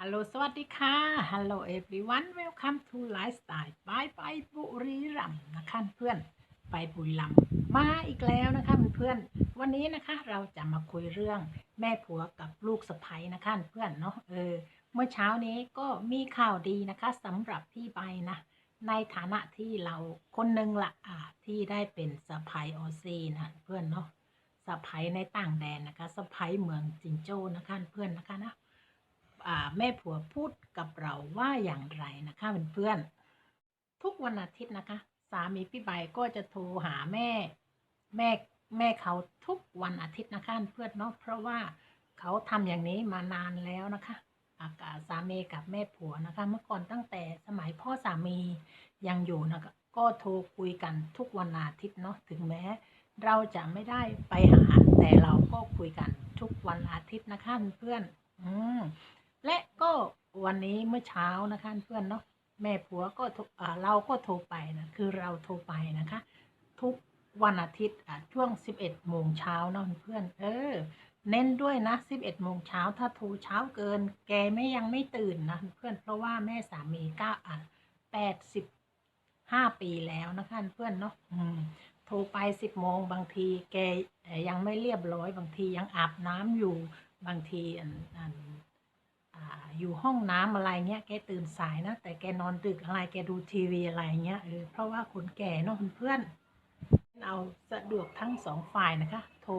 ฮัลโหลสวัสดีค่ะ ฮัลโหล everyone welcome to lifestyle by ไปบุรีรัมย์นะคะเพื่อนไปบุรีรัมย์มาอีกแล้วนะคะเพื่อนวันนี้นะคะเราจะมาคุยเรื่องแม่ผัวกับลูกสะใภ้นะคะเพื่อนเนาะเออเมื่อเช้านี้ก็มีข่าวดีนะคะสำหรับพี่ใบนะในฐานะที่เราคนหนึ่งละอ่าที่ได้เป็นสะใภ้ออซีนะเพื่อนเนาะสะใภ้ในต่างแดนนะคะสะใภ้เมืองจิงโจ้นะคะเพื่อนนะคะนะ แม่ผัวพูดกับเราว่าอย่างไรนะคะเพื่อนๆทุกวันอาทิตย์นะคะ สามีพี่ใบก็จะโทรหาแม่แม่แม่เขาทุกวันอาทิตย์นะคะเพื่อนเนาะเพราะว่าเขาทำอย่างนี้มานานแล้วนะคะ อากาสามีกับแม่ผัวนะคะ เมื่อก่อนตั้งแต่สมัยพ่อสามียังอยู่นะคะก็โทรคุยกันทุกวันอาทิตย์เนาะถึงแม้เราจะไม่ได้ไปหา แต่เราก็คุยกันทุกวันอาทิตย์นะคะเพื่อน อืม และก็วันนี้เมื่อเช้านะคะเพื่อนเนาะแม่ผัวก็โทรเราก็โทรไปนะคือเราโทรไปนะคะ ทุกวันอาทิตย์อะช่วง 11โมงเช้าเนาะเพื่อนเออ เน้นด้วยนะ 11โมงเช้าถ้าโทรเช้าเกิน แกไม่ยังไม่ตื่นนะเพื่อนเพราะว่าแม่สามีก็อะ85ปีแล้วนะคะเพื่อนเนาะโทรไปสิบโมงบางที แกยังไม่เรียบร้อยบางทียังอาบน้ำอยู่บางที อยู่ห้องน้ำอะไรเงี้ย แกตื่นสายนะ แต่แกนอนดึกอะไร แกดูทีวีอะไรเงี้ย เออ เพราะว่าคนแก่เนาะเพื่อนเอาสะดวกทั้งสองฝ่ายนะคะ โทร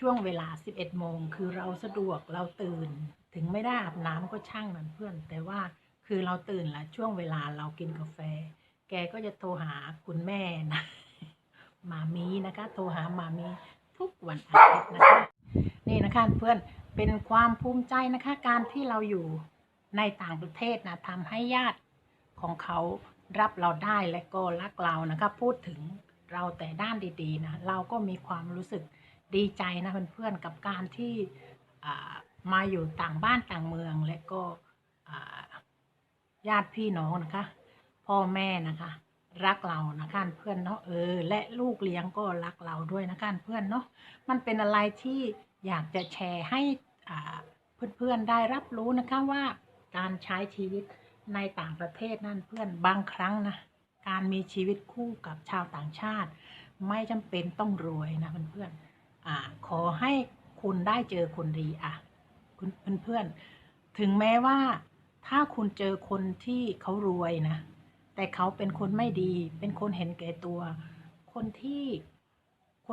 ช่วงเวลา 11 โมง คือเราสะดวกเราตื่น ถึงไม่ได้อาบน้ำก็ช่างมันเพื่อน แต่ว่าคือเราตื่นละช่วงเวลาเรากินกาแฟ แกก็จะโทรหาคุณแม่นะมามีนะคะ โทรหามามีทุกวันอาทิตย์นะคะ นี่นะคะเพื่อน เป็นความภูมิใจนะคะการที่เราอยู่ในต่างประเทศนะทำให้ญาติของเขารับเราได้และก็รักเรานะคะพูดถึงเราแต่ด้านดีๆนะเราก็มีความรู้สึกดีใจนะเพื่อนๆกับการที่มาอยู่ต่างบ้านต่างเมือง และก็ญาติพี่น้องนะคะ พ่อแม่นะคะ รักเรานะคะเพื่อนเนาะเออและลูกเลี้ยงก็รักเราด้วยนะคะเพื่อนเนาะมันเป็นอะไรที่อยากจะแชร์ให้ เพื่อนๆได้รับรู้นะคะว่าการใช้ชีวิตในต่างประเทศนั่นเพื่อนบางครั้งนะการมีชีวิตคู่กับชาวต่างชาติ ไม่จำเป็นต้องรวยนะเพื่อนๆอขอให้คุณได้เจอคนดีอะคุณเพื่อนๆถึงแม้ว่าถ้าคุณเจอคนที่เขารวยนะ แต่เขาเป็นคนไม่ดี เป็นคนเห็นแก่ตัว คนที่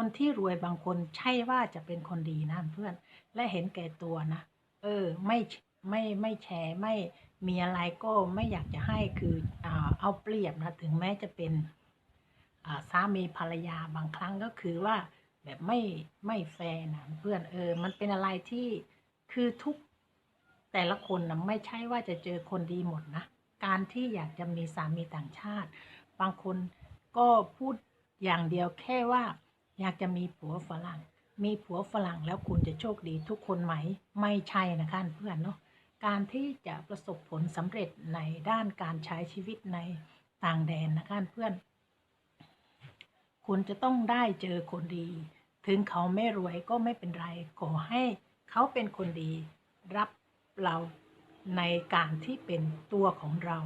คนที่รวยบางคนใช่ว่าจะเป็นคนดีนะเพื่อน และเห็นแก่ตัวนะ เออ ไม่ไม่ไม่แชร์ไม่มีอะไรก็ไม่อยากจะให้คือเอาเปรียบนะ ถึงแม้จะเป็นสามีภรรยาบางครั้งก็คือว่าแบบไม่ไม่แฟร์นะเพื่อนเออ มันเป็นอะไรที่คือทุกแต่ละคนนะไม่ใช่ว่าจะเจอคนดีหมดนะ การที่อยากจะมีสามีต่างชาติ บางคนก็พูดอย่างเดียวแค่ว่า อยากจะมีผัวฝรั่ง มีผัวฝรั่งแล้วคุณจะโชคดีทุกคนไหม ไม่ใช่นะคะเพื่อนเนาะ การที่จะประสบผลสำเร็จในด้านการใช้ชีวิตในต่างแดนนะคะเพื่อน คุณจะต้องได้เจอคนดี ถึงเขาไม่รวยก็ไม่เป็นไร ขอให้เขาเป็นคนดีรับเราในการที่เป็นตัวของเรา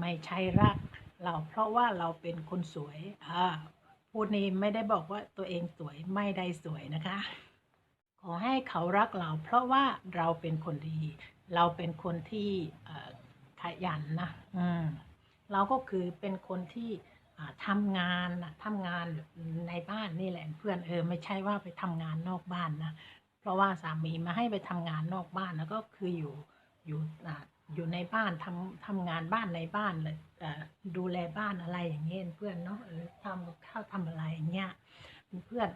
ไม่ใช่รักเราเพราะว่าเราเป็นคนสวยอ่า พูดนี้ไม่ได้บอกว่าตัวเองสวยไม่ได้สวยนะคะ ขอให้เขารักเรา เพราะว่าเราเป็นคนดี เราเป็นคนที่ขยันนะอืมเราก็คือเป็นคนที่อ่าทำงานนะทำงานในบ้านนี่แหละเพื่อนเออไม่ใช่ว่าไปทำงานนอกบ้านนะเพราะว่าสามีมาให้ไปทำงานนอกบ้านแล้วก็คืออยู่อยู่ อยู่ในบ้านทำทำงานบ้านในบ้านเลยดูแลบ้านอะไรอย่างเงี้ยเพื่อนเนาะเออทำกับข้าวทำอะไรอย่างเงี้ยเพื่อน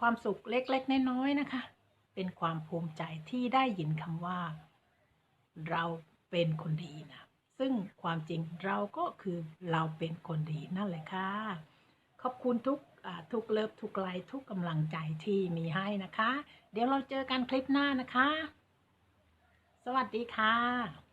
ความสุขเล็กๆน้อยๆนะคะ เป็นความภูมิใจที่ได้ยินคำว่า เราเป็นคนดีนะซึ่งความจริงเราก็คือเราเป็นคนดีนั่นแหละค่ะขอบคุณทุกทุกเลิฟทุกไลค์ทุกกำลังใจที่มีให้นะคะ เดี๋ยวเราเจอกันคลิปหน้านะคะ สวัสดีค่ะ